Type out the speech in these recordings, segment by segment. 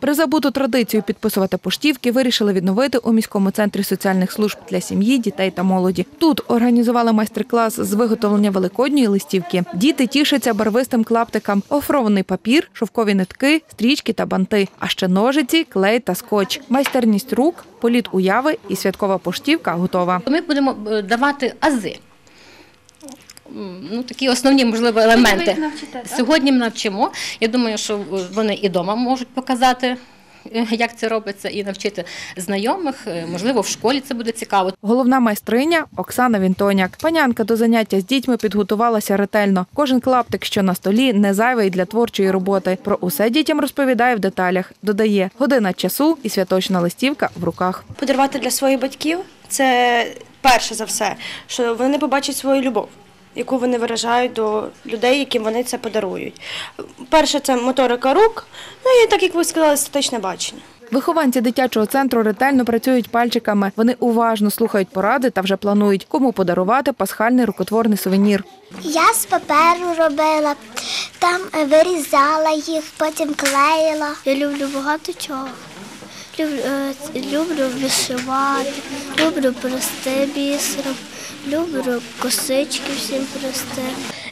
Призабуту традицію підписувати поштівки вирішили відновити у міському центрі соціальних служб для сім'ї, дітей та молоді. Тут організували майстер-клас з виготовлення великодньої листівки. Діти тішаться барвистим клаптикам, офрований папір, шовкові нитки, стрічки та банти, а ще ножиці, клей та скотч. Майстерність рук, політ уяви і святкова поштівка готова. Ми будемо е, давати ази. Ну, такі основні, можливо, елементи. Сьогодні ми навчимо. Я думаю, що вони і вдома можуть показати, е, як це робиться, і навчити знайомих. Е, Можливо, в школі це буде цікаво. Головна майстриня Оксана Вінтоняк. Панянка до заняття з дітьми підготувалася ретельно. Кожен клаптик, що на столі, не зайвий для творчої роботи. Про усе дітям розповідає в деталях. Додає година часу і святочна листівка в руках. подарувати для своїх батьків це перше за все, що вони побачать свою любов, яку вони виражають до людей, яким вони це подарують. Перше це моторика рук, ну і так як ви сказали, естетичне бачення. Вихованці дитячого центру ретельно працюють пальчиками. Вони уважно слухають поради та вже планують, кому подарувати пасхальний рукотворний сувенір. Я з паперу робила, там вирізала їх, потім клеїла. Я люблю багато чого. Люблю, е, люблю вишивати, люблю плести бісером, люблю косички всім прости.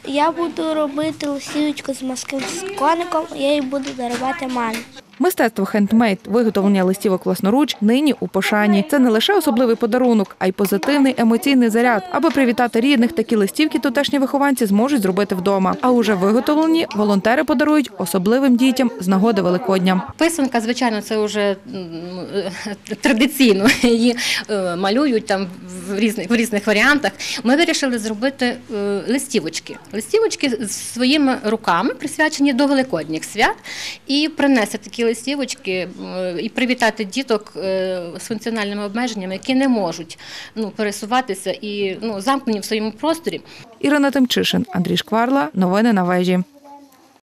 Я буду робити лисівочку з морським коником, я її буду дарувати мамі. Мистецтво хендмейд, виготовлення листівок власноруч нині у пошані. Це не лише особливий подарунок, а й позитивний емоційний заряд. Аби привітати рідних, такі листівки тутешні вихованці зможуть зробити вдома. А уже виготовлені волонтери подарують особливим дітям з нагоди Великодня. Писанка, звичайно, це вже е, традиційно її е, малюють там в різних, в різних варіантах. Ми вирішили зробити е, листівочки. Листівочки з своїми руками присвячені до великодніх свят і принести такі листівочки е, і привітати діток е, з функціональними обмеженнями, які не можуть ну, пересуватися і ну, замкнені в своєму просторі. Ірина Тимчишин, Андрій Шкварла. Новини на вежі.